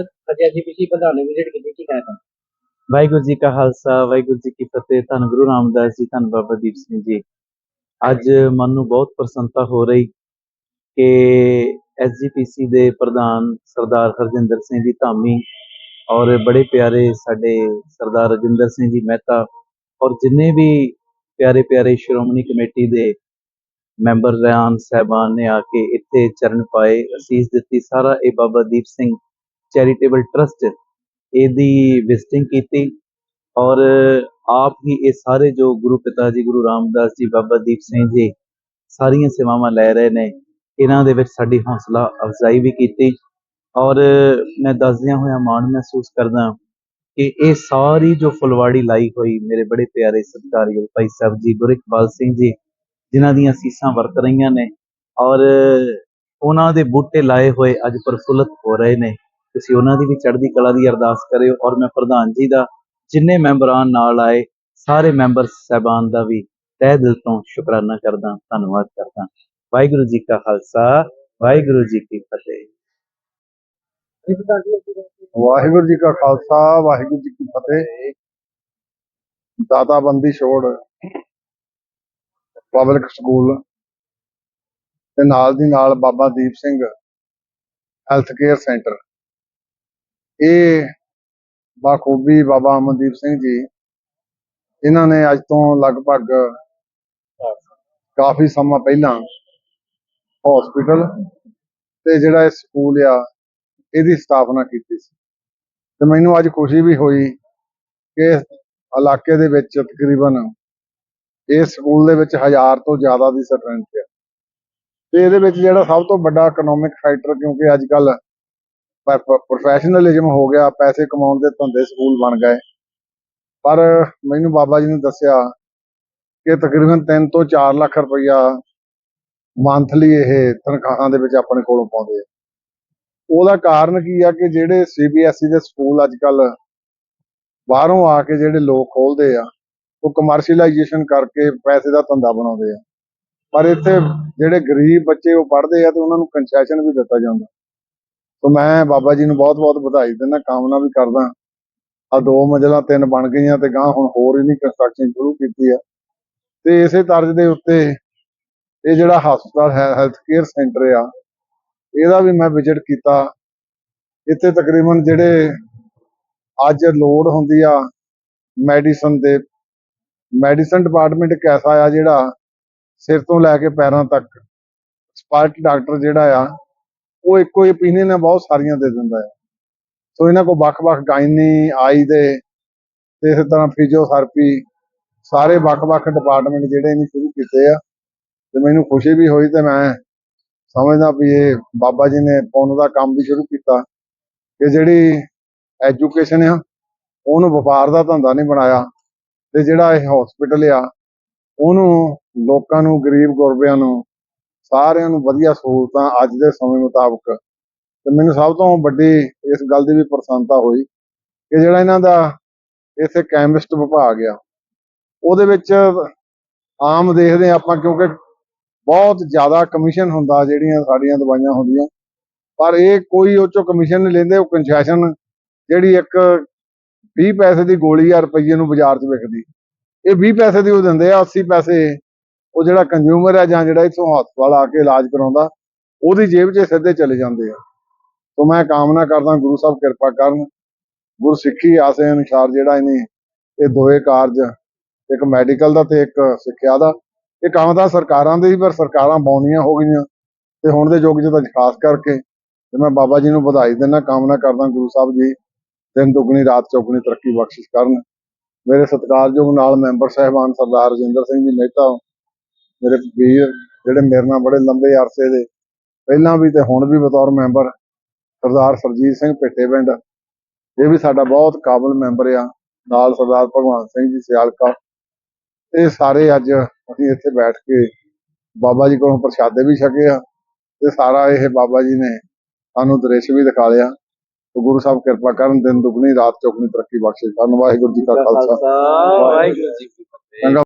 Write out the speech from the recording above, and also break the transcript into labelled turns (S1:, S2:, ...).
S1: ਅੱਜ ਐਜੀਪੀਸੀ ਪ੍ਰਧਾਨ ਨੇ ਵਿਜ਼ਿਟ ਕੀਤੀ ਕੀ ਕਹਿਣਾ
S2: ਵਾਹਿਗੁਰੂ ਜੀ ਕਾ ਖਾਲਸਾ, ਵਾਹਿਗੁਰੂ ਜੀ ਕੀ ਫਤਿਹ। ਧੰਨ ਗੁਰੂ ਰਾਮਦਾਸ ਜੀ, ਧੰਨ ਬਾਬਾ ਦੀਪ ਸਿੰਘ ਜੀ। ਅੱਜ ਮਨ ਨੂੰ ਬਹੁਤ ਪ੍ਰਸੰਨਤਾ ਹੋ ਰਹੀ ਕਿ ਐਸਜੀਪੀਸੀ ਦੇ ਪ੍ਰਧਾਨ ਸਰਦਾਰ ਹਰਜਿੰਦਰ ਸਿੰਘ ਜੀ ਧਾਮੀ ਔਰ ਬੜੇ ਪਿਆਰੇ ਸਾਡੇ ਸਰਦਾਰ ਰਜਿੰਦਰ ਸਿੰਘ ਜੀ ਮਹਿਤਾ ਔਰ ਜਿੰਨੇ ਵੀ ਪਿਆਰੇ ਪਿਆਰੇ ਸ਼੍ਰੋਮਣੀ ਕਮੇਟੀ ਦੇ ਮੈਂਬਰ ਰਿਆਨ ਸਾਹਿਬਾਨ ਨੇ ਆ ਕੇ ਇੱਥੇ ਚਰਨ ਪਾਏ, ਅਸੀਸ ਦਿੱਤੀ। ਸਾਰਾ ਇਹ ਬਾਬਾ ਦੀਪ ਸਿੰਘ ਚੈਰੀਟੇਬਲ ਟਰਸਟ ਇਹਦੀ ਵਿਜ਼ਿਟਿੰਗ ਕੀਤੀ ਔਰ ਆਪ ਹੀ ਇਹ ਸਾਰੇ ਜੋ ਗੁਰੂ ਪਿਤਾ ਜੀ, ਗੁਰੂ ਰਾਮਦਾਸ ਜੀ, ਬਾਬਾ ਦੀਪ ਸਿੰਘ ਜੀ ਸਾਰੀਆਂ ਸੇਵਾਵਾਂ ਲੈ ਰਹੇ ਨੇ, ਇਹਨਾਂ ਦੇ ਵਿੱਚ ਸਾਡੀ ਹੌਸਲਾ ਅਫਜ਼ਾਈ ਵੀ ਕੀਤੀ ਔਰ ਮੈਂ ਦੱਸਦਿਆਂ ਹੋਇਆ ਮਾਣ ਮਹਿਸੂਸ ਕਰਦਾ ਕਿ ਇਹ ਸਾਰੀ ਜੋ ਫੁਲਵਾੜੀ ਲਾਈ ਹੋਈ ਮੇਰੇ ਬੜੇ ਪਿਆਰੇ ਸਤਿਕਾਰਯੋਗ ਭਾਈ ਸਾਹਿਬ ਜੀ ਗੁਰਿਕਪਾਲ ਸਿੰਘ ਜੀ, ਜਿਨ੍ਹਾਂ ਦੀਆਂ ਸੀਸਾਂ ਵਰਤ ਰਹੀਆਂ ਨੇ ਔਰ ਉਹਨਾਂ ਦੇ ਬੂਟੇ ਲਾਏ ਹੋਏ ਅੱਜ ਪ੍ਰਫੁੱਲਤ ਹੋ ਰਹੇ ਨੇ। ਤੁਸੀਂ ਉਹਨਾਂ ਦੀ ਵੀ ਚੜ੍ਹਦੀ ਕਲਾ ਦੀ ਅਰਦਾਸ ਕਰਿਓ ਔਰ ਮੈਂ ਪ੍ਰਧਾਨ ਜੀ ਦਾ ਜਿੰਨੇ ਮੈਂਬਰਾਂ ਨਾਲ ਆਏ, ਸਾਰੇ ਮੈਂਬਰ ਸਹਿਬਾਨ ਦਾ ਵੀ ਤਹਿ ਦਿਲ ਤੋਂ ਸ਼ੁਕਰਾਨਾ ਕਰਦਾ, ਧੰਨਵਾਦ ਕਰਦਾ। ਵਾਹਿਗੁਰੂ ਜੀ ਕਾ ਖਾਲਸਾ, ਵਾਹਿਗੁਰੂ ਜੀ ਕੀ ਫਤਿਹ।
S1: ਜੀ
S3: ਵਾਹਿਗੁਰੂ ਜੀ ਕਾ ਖਾਲਸਾ, ਵਾਹਿਗੁਰੂ ਜੀ ਕੀ ਫਤਿਹ। ਦਾਤਾ ਬੰਦੀ ਛੋੜ, ਪਬਲਿਕ ਸਕੂਲ ਤੇ ਨਾਲ ਦੀ ਨਾਲ Baba Deep Singh health care centre. ਇਹ ਬਾਖੂਬੀ ਬਾਬਾ ਅਮਨਦੀਪ ਸਿੰਘ ਜੀ, ਇਹਨਾਂ ਨੇ ਅੱਜ ਤੋਂ ਲਗਭਗ ਕਾਫੀ ਸਮਾਂ ਪਹਿਲਾਂ ਹਸਪੀਟਲ ਤੇ ਜਿਹੜਾ ਇਹ ਸਕੂਲ ਆ, ਇਹਦੀ ਸਥਾਪਨਾ ਕੀਤੀ ਸੀ। ਤੇ ਮੈਨੂੰ ਅੱਜ ਖੁਸ਼ੀ ਵੀ ਹੋਈ ਕਿ ਇਲਾਕੇ ਦੇ ਵਿੱਚ ਤਕਰੀਬਨ ਇਸ ਸਕੂਲ ਦੇ ਵਿੱਚ ਹਜ਼ਾਰ ਤੋਂ ਜ਼ਿਆਦਾ ਦੀ ਸਟਰੈਂਥ ਆ। ਤੇ ਇਹਦੇ ਵਿੱਚ ਜਿਹੜਾ ਸਭ ਤੋਂ ਵੱਡਾ ਇਕਨੋਮਿਕ ਫੈਕਟਰ ਕਿਉਂਕਿ ਅੱਜ ਕੱਲ ਪ੍ਰੋਫੈਸ਼ਨਲਿਜ਼ਮ ਹੋ ਗਿਆ, ਪੈਸੇ ਕਮਾਉਣ ਦੇ ਧੰਦੇ ਸਕੂਲ ਬਣ ਗਏ। ਪਰ ਮੈਨੂੰ ਬਾਬਾ ਜੀ ਨੇ ਦੱਸਿਆ ਕਿ ਤਕਰੀਬਨ 3 ਤੋਂ 4 ਲੱਖ ਰੁਪਇਆ ਮੰਥਲੀ ਇਹ ਤਨਖਾਹਾਂ ਦੇ ਵਿੱਚ ਆਪਣੇ ਕੋਲੋਂ ਪਾਉਂਦੇ ਆ। ਉਹਦਾ ਕਾਰਨ ਕੀ ਆ ਕਿ ਜਿਹੜੇ ਸੀਬੀਐਸਈ ਦੇ ਸਕੂਲ ਅੱਜ ਕੱਲ ਬਾਹਰੋਂ ਆ ਕੇ ਜਿਹੜੇ ਲੋਕ ਖੋਲਦੇ ਆ, ਉਹ ਕਮਰਸ਼ੀਅਲਾਈਜੇਸ਼ਨ ਕਰਕੇ ਪੈਸੇ ਦਾ ਧੰਦਾ ਬਣਾਉਂਦੇ ਆ। ਪਰ ਇੱਥੇ ਜਿਹੜੇ ਗਰੀਬ ਬੱਚੇ ਉਹ ਪੜ੍ਹਦੇ ਆ ਤੇ ਉਹਨਾਂ ਨੂੰ ਕੰਸੈਸ਼ਨ ਵੀ ਦਿੱਤਾ ਜਾਂਦਾ। ਸੋ ਮੈਂ ਬਾਬਾ ਜੀ ਨੂੰ ਬਹੁਤ-ਬਹੁਤ ਵਧਾਈ ਦਿੰਦਾ, ਕਾਮਨਾ ਵੀ ਕਰਦਾ। ਆ ਦੋ ਮੰਜ਼ਲਾਂ ਤਿੰਨ ਬਣ ਗਈਆਂ ਤੇ ਗਾਂ ਹੁਣ ਹੋਰ ਇਹਦੀ ਕੰਸਟਰਕਸ਼ਨ ਸ਼ੁਰੂ ਕੀਤੀ ਆ। ਤੇ ਇਸੇ ਤਰਜ਼ ਦੇ ਉੱਤੇ ਇਹ ਜਿਹੜਾ ਹਸਪਤਾਲ ਹੈ ਹੈਲਥ ਕੇਅਰ ਸੈਂਟਰ ਆ, ਇਹਦਾ ਵੀ ਮੈਂ ਵਿਜ਼ਿਟ ਕੀਤਾ। ਇੱਥੇ ਤਕਰੀਬਨ ਜਿਹੜੇ ਅੱਜ ਲੋੜ ਹੁੰਦੀ ਆ ਮੈਡੀਸਨ ਦੇ ਮੈਡੀਸਨ ਡਿਪਾਰਟਮੈਂਟ ਇੱਕ ਐਸਾ ਆ ਜਿਹੜਾ ਸਿਰ ਤੋਂ ਲੈ ਕੇ ਪੈਰਾਂ ਤੱਕ ਸਪਾਰਟ ਡਾਕਟਰ ਜਿਹੜਾ ਆ ਉਹ ਇੱਕੋ ਹੀ opinion ਆ ਬਹੁਤ ਸਾਰੀਆਂ ਦੇ ਦਿੰਦਾ ਹੈ। ਸੋ ਇਹਨਾਂ ਕੋਲ ਵੱਖ-ਵੱਖ ਗਾਇਨੀ ਆਈ ਦੇ ਤੇ ਇਸ ਤਰ੍ਹਾਂ ਫਿਜ਼ੀਓਥੈਰੇਪੀ ਸਾਰੇ ਵੱਖ-ਵੱਖ ਡਿਪਾਰਟਮੈਂਟ ਜਿਹੜੇ ਇਹਨੇ ਸ਼ੁਰੂ ਕੀਤੇ ਆ। ਤੇ ਮੈਨੂੰ ਖੁਸ਼ੀ ਵੀ ਹੋਈ ਤੇ ਮੈਂ ਸਮਝਦਾ ਵੀ ਇਹ ਬਾਬਾ ਜੀ ਨੇ ਪੁੰਨ ਦਾ ਕੰਮ ਵੀ ਸ਼ੁਰੂ ਕੀਤਾ। ਕਿ ਜਿਹੜੀ ਐਜੂਕੇਸ਼ਨ ਆ, ਉਹਨੂੰ ਵਪਾਰ ਦਾ ਧੰਦਾ ਨਹੀਂ ਬਣਾਇਆ। ਤੇ ਜਿਹੜਾ ਇਹ ਹਸਪੀਟਲ ਆ, ਉਹਨੂੰ ਲੋਕਾਂ ਨੂੰ, ਗਰੀਬ ਗੁਰਬਿਆਂ ਨੂੰ ਸਾਰਿਆਂ ਨੂੰ ਵਧੀਆ ਸਹੂਲਤਾਂ ਅੱਜ ਦੇ ਸਮੇਂ ਮੁਤਾਬਕ। ਤੇ ਮੈਨੂੰ ਸਭ ਤੋਂ ਵੱਡੀ ਇਸ ਗੱਲ ਦੀ ਵੀ ਪ੍ਰਸੰਨਤਾ ਹੋਈ ਕਿ ਜਿਹੜਾ ਇਹਨਾਂ ਦਾ ਇੱਥੇ ਕੈਮਿਸਟ ਵਿਭਾਗ ਆ, ਉਹਦੇ ਵਿੱਚ ਆਮ ਦੇਖਦੇ ਹਾਂ ਆਪਾਂ ਕਿਉਂਕਿ ਬਹੁਤ ਜ਼ਿਆਦਾ ਕਮਿਸ਼ਨ ਹੁੰਦਾ ਜਿਹੜੀਆਂ ਸਾਡੀਆਂ ਦਵਾਈਆਂ ਹੁੰਦੀਆਂ। ਪਰ ਇਹ ਕੋਈ ਉਹ ਚੋਂ ਕਮਿਸ਼ਨ ਨਹੀਂ ਲੈਂਦੇ, ਉਹ ਕੰਸੈਸ਼ਨ ਜਿਹੜੀ ਇੱਕ 20 ਪੈਸੇ ਦੀ ਗੋਲੀ ਆ ਰੁਪਈਏ ਨੂੰ ਬਾਜ਼ਾਰ 'ਚ ਵਿਕਦੀ। ਇਹ 20 ਪੈਸੇ ਦੀ ਉਹ ਦਿੰਦੇ ਆ 80 ਪੈਸੇ ਉਹ ਜਿਹੜਾ ਕੰਜ਼ਿਊਮਰ ਹੈ ਜਾਂ ਜਿਹੜਾ ਇਥੋਂ ਹਸਪਤਾਲ ਆ ਕੇ ਇਲਾਜ ਕਰਾਉਂਦਾ, ਉਹਦੀ ਜੇਬ 'ਚ ਸਿੱਧੇ ਚਲੇ ਜਾਂਦੇ ਆ। ਸੋ ਮੈਂ ਕਾਮਨਾ ਕਰਦਾ ਗੁਰੂ ਸਾਹਿਬ ਕਿਰਪਾ ਕਰਨ, ਗੁਰਸਿੱਖੀ ਆਸੇ ਅਨੁਸਾਰ ਜਿਹੜਾ ਇਹਨੇ ਇਹ ਦੋਏ ਕਾਰਜ, ਇੱਕ ਮੈਡੀਕਲ ਦਾ ਤੇ ਇੱਕ ਸਿੱਖਿਆ ਦਾ। ਇਹ ਕੰਮ ਤਾਂ ਸਰਕਾਰਾਂ ਦੇ ਹੀ, ਪਰ ਸਰਕਾਰਾਂ ਬੌਨੀਆਂ ਹੋ ਗਈਆਂ। ਤੇ ਹੁਣ ਦੇ ਯੁੱਗ 'ਚ ਤਾਂ ਖਾਸ ਕਰਕੇ ਤੇ ਮੈਂ ਬਾਬਾ ਜੀ ਨੂੰ ਵਧਾਈ ਦਿੰਦਾ, ਕਾਮਨਾ ਕਰਦਾ ਗੁਰੂ ਸਾਹਿਬ ਜੀ, ਦਿਨ ਦੁਗਣੀ, ਰਾਤ ਚੌਗਣੀ ਤਰੱਕੀ ਬਖਸ਼ਿਸ਼ ਕਰਨ। ਮੇਰੇ ਸਤਿਕਾਰਯੋਗ ਨਾਲ ਮੈਂਬਰ ਸਾਹਿਬਾਨ ਸਰਦਾਰ ਰਜਿੰਦਰ ਸਿੰਘ ਜੀ ਮਹਿਤਾ ਮੇਰੇ ਵੀਰ ਜਿਹੜੇ ਮੇਰੇ ਨਾਲ ਬੜੇ ਲੰਬੇ ਅਰਸੇ ਦੇ, ਪਹਿਲਾਂ ਵੀ ਤੇ ਹੁਣ ਵੀ ਬਤੌਰ ਮੈਂਬਰ ਸਰਦਾਰ ਸਰਜੀਤ ਸਿੰਘ ਪਿੰਡ। ਇਹ ਵੀ ਸਾਡਾ ਬਹੁਤ ਕਾਬਲ ਮੈਂਬਰ ਆ, ਨਾਲ ਸਰਦਾਰ ਭਗਵਾਨ ਸਿੰਘ ਜੀ ਸਿਆਲਕਾ। ਇਹ ਸਾਰੇ ਅੱਜ ਅਸੀਂ ਇੱਥੇ ਬੈਠ ਕੇ ਬਾਬਾ ਜੀ ਕੋਲੋਂ ਪ੍ਰਸ਼ਾਦੇ ਵੀ ਛਕੇ ਆ ਤੇ ਸਾਰਾ ਇਹ ਬਾਬਾ ਜੀ ਨੇ ਸਾਨੂੰ ਦ੍ਰਿਸ਼ ਵੀ ਦਿਖਾ ਲਿਆ। ਤੇ ਗੁਰੂ ਸਾਹਿਬ ਕਿਰਪਾ ਕਰਨ, ਦਿਨ ਦੁਗਣੀ, ਰਾਤ ਚੌਗਣੀ ਤਰੱਕੀ ਬਖਸ਼ੇ। ਸਾਨੂੰ ਵਾਹਿਗੁਰੂ ਜੀ ਕਾ ਖਾਲਸਾ।
S2: ਵਾਹਿਗੁਰੂ ਜੀ ਕੀ ਫਤਿਹ।